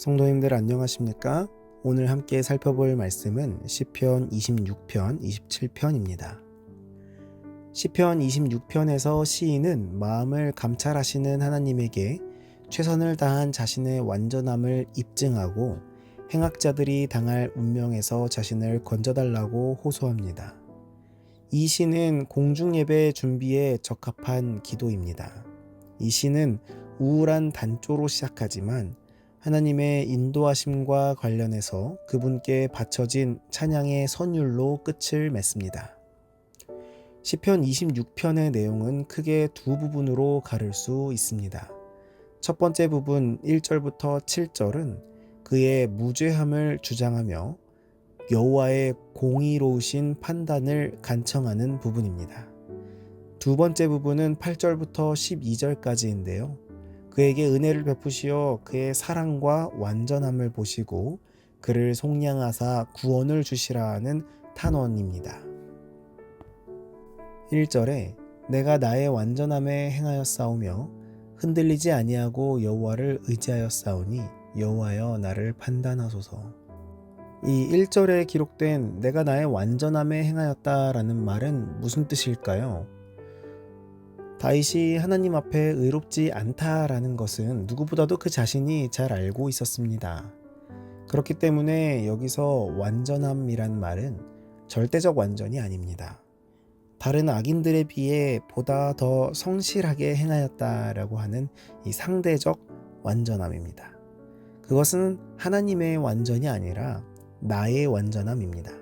성도님들 안녕하십니까? 오늘 함께 살펴볼 말씀은 시편 26편, 27편입니다. 시편 26편에서 시인은 마음을 감찰하시는 하나님에게 최선을 다한 자신의 완전함을 입증하고 행악자들이 당할 운명에서 자신을 건져달라고 호소합니다. 이 시는 공중예배 준비에 적합한 기도입니다. 이 시는 우울한 단조로 시작하지만 하나님의 인도하심과 관련해서 그분께 바쳐진 찬양의 선율로 끝을 맺습니다. 시편 26편의 내용은 크게 두 부분으로 가를 수 있습니다. 첫 번째 부분 1절부터 7절은 그의 무죄함을 주장하며 여호와의 공의로우신 판단을 간청하는 부분입니다. 두 번째 부분은 8절부터 12절까지인데요. 그에게 은혜를 베푸시어 그의 사랑과 완전함을 보시고 그를 속량하사 구원을 주시라는 탄원입니다. 1절에 내가 나의 완전함에 행하여 싸우며 흔들리지 아니하고 여호와를 의지하여 싸우니 여호와여 나를 판단하소서. 이 1절에 기록된 내가 나의 완전함에 행하였다라는 말은 무슨 뜻일까요? 다윗이 하나님 앞에 의롭지 않다라는 것은 누구보다도 그 자신이 잘 알고 있었습니다. 그렇기 때문에 여기서 완전함이란 말은 절대적 완전이 아닙니다. 다른 악인들에 비해 보다 더 성실하게 행하였다라고 하는 이 상대적 완전함입니다. 그것은 하나님의 완전이 아니라 나의 완전함입니다.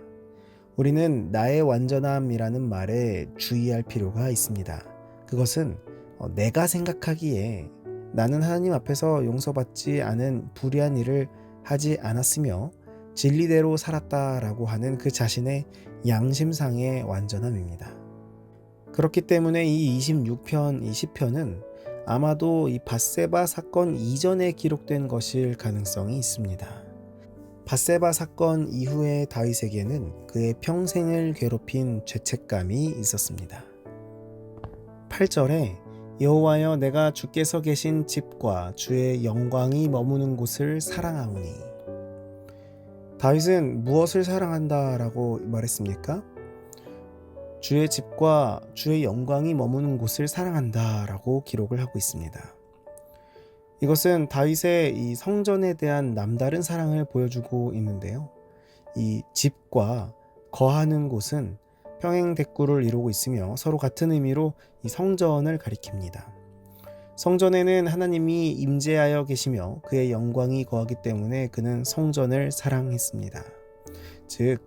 우리는 나의 완전함이라는 말에 주의할 필요가 있습니다. 그것은 어, 내가 생각하기에 나는 하나님 앞에서 용서받지 않은 불의한 일을 하지 않았으며 진리대로 살았다라고 하는 그 자신의 양심상의 완전함입니다. 그렇기 때문에 이 26편, 이 10편은 아마도 이 바세바 사건 이전에 기록된 것일 가능성이 있습니다. 바세바 사건 이후의 다윗에게는 그의 평생을 괴롭힌 죄책감이 있었습니다. 8절에 여호와여 내가 주께서 계신 집과 주의 영광이 머무는 곳을 사랑하오니 다윗은 무엇을 사랑한다라고 말했습니까? 주의 집과 주의 영광이 머무는 곳을 사랑한다라고 기록을 하고 있습니다. 이것은 다윗의 이 성전에 대한 남다른 사랑을 보여주고 있는데요. 이 집과 거하는 곳은 평행 대꾸를 이루고 있으며 서로 같은 의미로 이 성전을 가리킵니다. 성전에는 하나님이 임재하여 계시며 그의 영광이 거하기 때문에 그는 성전을 사랑했습니다. 즉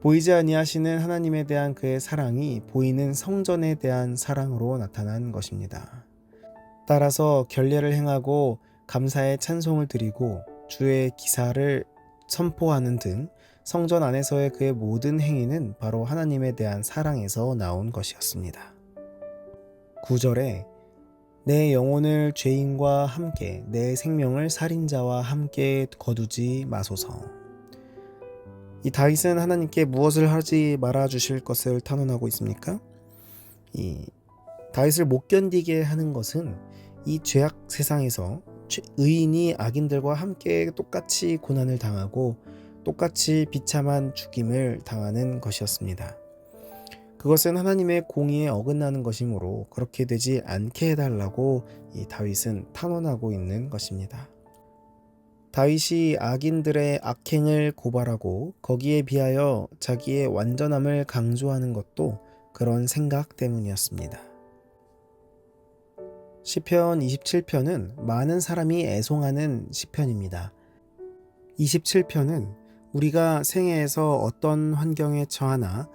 보이지 아니하시는 하나님에 대한 그의 사랑이 보이는 성전에 대한 사랑으로 나타난 것입니다. 따라서 결례를 행하고 감사의 찬송을 드리고 주의 기사를 선포하는 등 성전 안에서의 그의 모든 행위는 바로 하나님에 대한 사랑에서 나온 것이었습니다. 9절에 내 영혼을 죄인과 함께 내 생명을 살인자와 함께 거두지 마소서. 이 다윗은 하나님께 무엇을 하지 말아 주실 것을 탄원하고 있습니까? 이 다윗을 못 견디게 하는 것은 이 죄악 세상에서 의인이 악인들과 함께 똑같이 고난을 당하고 똑같이 비참한 죽임을 당하는 것이었습니다. 그것은 하나님의 공의에 어긋나는 것이므로 그렇게 되지 않게 해달라고 이 다윗은 탄원하고 있는 것입니다. 다윗이 악인들의 악행을 고발하고 거기에 비하여 자기의 완전함을 강조하는 것도 그런 생각 때문이었습니다. 시편 27편은 많은 사람이 애송하는 시편입니다. 27편은 우리가 생애에서 어떤 환경에 처하나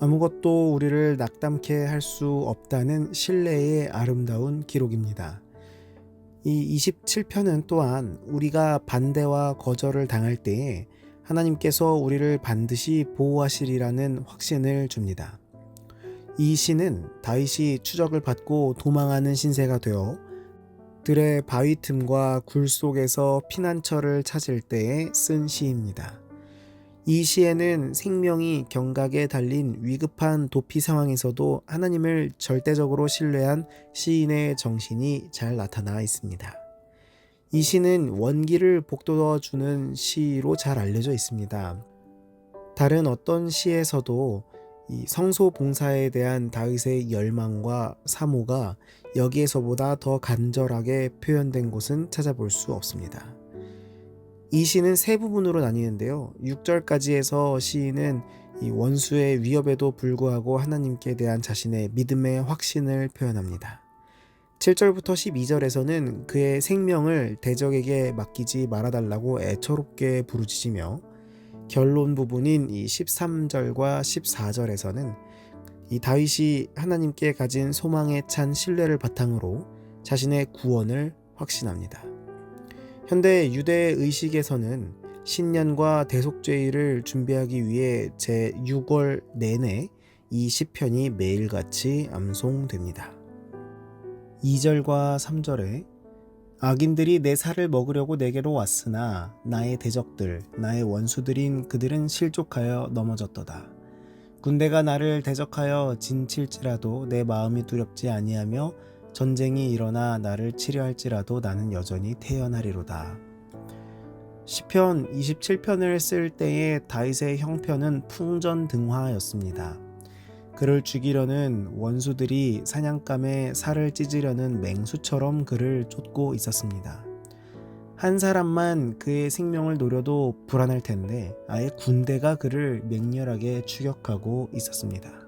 아무것도 우리를 낙담케 할 수 없다는 신뢰의 아름다운 기록입니다. 이 27편은 또한 우리가 반대와 거절을 당할 때에 하나님께서 우리를 반드시 보호하시리라는 확신을 줍니다. 이 시는 다윗이 추적을 받고 도망하는 신세가 되어 들의 바위 틈과 굴 속에서 피난처를 찾을 때에 쓴 시입니다. 이 시에는 생명이 경각에 달린 위급한 도피 상황에서도 하나님을 절대적으로 신뢰한 시인의 정신이 잘 나타나 있습니다. 이 시는 원기를 복돋워 주는 시로 잘 알려져 있습니다. 다른 어떤 시에서도 이 성소 봉사에 대한 다윗의 열망과 사모가 여기에서보다 더 간절하게 표현된 곳은 찾아볼 수 없습니다. 이 시는 세 부분으로 나뉘는데요. 6절까지에서 시인은 이 원수의 위협에도 불구하고 하나님께 대한 자신의 믿음의 확신을 표현합니다. 7절부터 12절에서는 그의 생명을 대적에게 맡기지 말아달라고 애처롭게 부르짖으며 결론 부분인 이 13절과 14절에서는 이 다윗이 하나님께 가진 소망에 찬 신뢰를 바탕으로 자신의 구원을 확신합니다. 현대 유대 의식에서는 신년과 대속죄일을 준비하기 위해 제 6월 내내 이 시편이 매일같이 암송됩니다. 2절과 3절에 악인들이 내 살을 먹으려고 내게로 왔으나 나의 대적들 나의 원수들인 그들은 실족하여 넘어졌도다. 군대가 나를 대적하여 진칠지라도 내 마음이 두렵지 아니하며 전쟁이 일어나 나를 치려 할지라도 나는 여전히 태어나리로다. 시편 27편을 쓸 때의 다윗의 형편은 풍전등화였습니다. 그를 죽이려는 원수들이 사냥감에 살을 찢으려는 맹수처럼 그를 쫓고 있었습니다. 한 사람만 그의 생명을 노려도 불안할 텐데 아예 군대가 그를 맹렬하게 추격하고 있었습니다.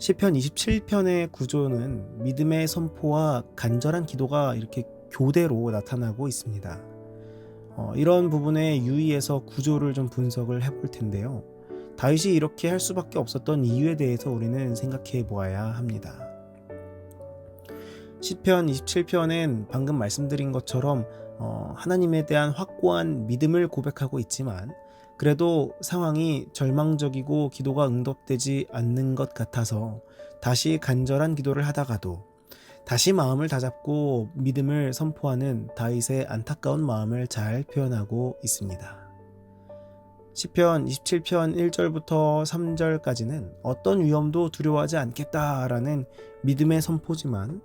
시편 27편의 구조는 믿음의 선포와 간절한 기도가 이렇게 교대로 나타나고 있습니다. 어, 이런 부분에 유의해서 구조를 좀 분석을 해볼 텐데요. 다윗이 이렇게 할 수밖에 없었던 이유에 대해서 우리는 생각해 보아야 합니다. 시편 27편엔 방금 말씀드린 것처럼 어, 하나님에 대한 확고한 믿음을 고백하고 있지만 그래도 상황이 절망적이고 기도가 응답되지 않는 것 같아서 다시 간절한 기도를 하다가도 다시 마음을 다잡고 믿음을 선포하는 다윗의 안타까운 마음을 잘 표현하고 있습니다. 시편 27편 1절부터 3절까지는 어떤 위험도 두려워하지 않겠다라는 믿음의 선포지만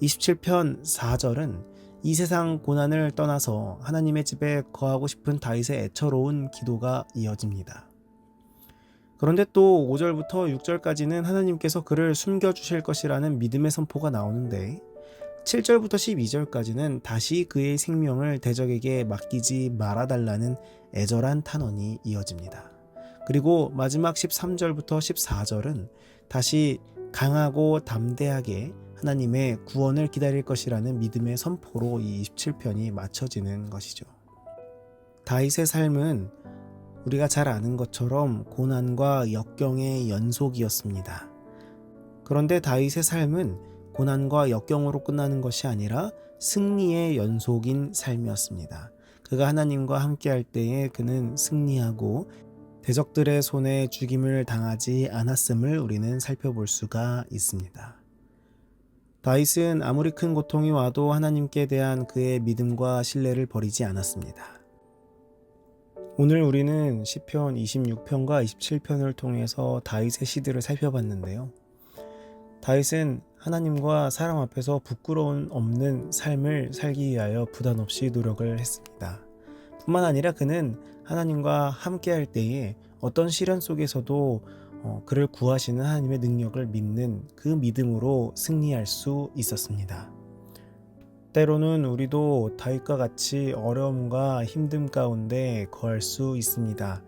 27편 4절은 이 세상 고난을 떠나서 하나님의 집에 거하고 싶은 다윗의 애처로운 기도가 이어집니다. 그런데 또 5절부터 6절까지는 하나님께서 그를 숨겨주실 것이라는 믿음의 선포가 나오는데 7절부터 12절까지는 다시 그의 생명을 대적에게 맡기지 말아달라는 애절한 탄원이 이어집니다. 그리고 마지막 13절부터 14절은 다시 강하고 담대하게 하나님의 구원을 기다릴 것이라는 믿음의 선포로 이 27편이 맞춰지는 것이죠. 다윗의 삶은 우리가 잘 아는 것처럼 고난과 역경의 연속이었습니다. 그런데 다윗의 삶은 고난과 역경으로 끝나는 것이 아니라 승리의 연속인 삶이었습니다. 그가 하나님과 함께할 때에 그는 승리하고 대적들의 손에 죽임을 당하지 않았음을 우리는 살펴볼 수가 있습니다. 다윗은 아무리 큰 고통이 와도 하나님께 대한 그의 믿음과 신뢰를 버리지 않았습니다. 오늘 우리는 시편 26편과 27편을 통해서 다윗의 시들을 살펴봤는데요. 다윗은 하나님과 사람 앞에서 부끄러움 없는 삶을 살기 위하여 부담 없이 노력을 했습니다. 뿐만 아니라 그는 하나님과 함께 할 때에 어떤 시련 속에서도 어, 그를 구하시는 하나님의 능력을 믿는 그 믿음으로 승리할 수 있었습니다. 때로는 우리도 다윗과 같이 어려움과 힘듦 가운데 거할 수 있습니다.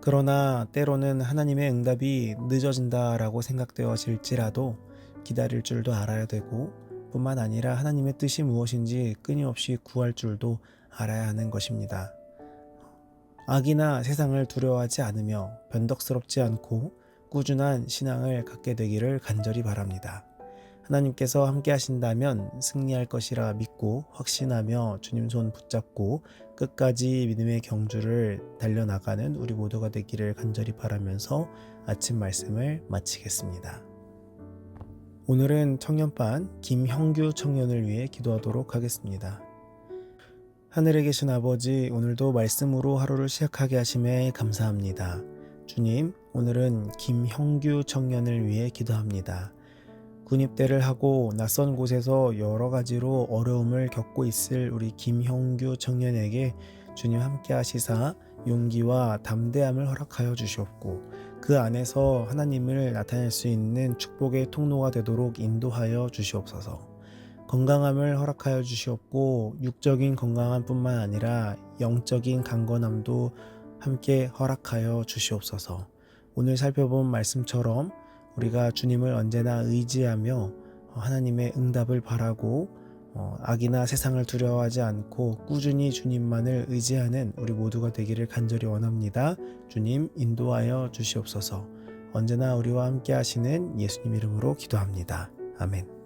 그러나 때로는 하나님의 응답이 늦어진다라고 생각되어질지라도 기다릴 줄도 알아야 되고 뿐만 아니라 하나님의 뜻이 무엇인지 끊임없이 구할 줄도 알아야 하는 것입니다. 악이나 세상을 두려워하지 않으며 변덕스럽지 않고 꾸준한 신앙을 갖게 되기를 간절히 바랍니다. 하나님께서 함께 하신다면 승리할 것이라 믿고 확신하며 주님 손 붙잡고 끝까지 믿음의 경주를 달려나가는 우리 모두가 되기를 간절히 바라면서 아침 말씀을 마치겠습니다. 오늘은 청년반 김형규 청년을 위해 기도하도록 하겠습니다. 하늘에 계신 아버지, 오늘도 말씀으로 하루를 시작하게 하심에 감사합니다. 주님, 오늘은 김형규 청년을 위해 기도합니다. 군입대를 하고 낯선 곳에서 여러 가지로 어려움을 겪고 있을 우리 김형규 청년에게 주님 함께 하시사 용기와 담대함을 허락하여 주시옵고 그 안에서 하나님을 나타낼 수 있는 축복의 통로가 되도록 인도하여 주시옵소서. 건강함을 허락하여 주시옵고 육적인 건강함뿐만 아니라 영적인 강건함도 함께 허락하여 주시옵소서. 오늘 살펴본 말씀처럼 우리가 주님을 언제나 의지하며 하나님의 응답을 바라고 어, 악이나 세상을 두려워하지 않고 꾸준히 주님만을 의지하는 우리 모두가 되기를 간절히 원합니다. 주님 인도하여 주시옵소서. 언제나 우리와 함께 하시는 예수님 이름으로 기도합니다. 아멘.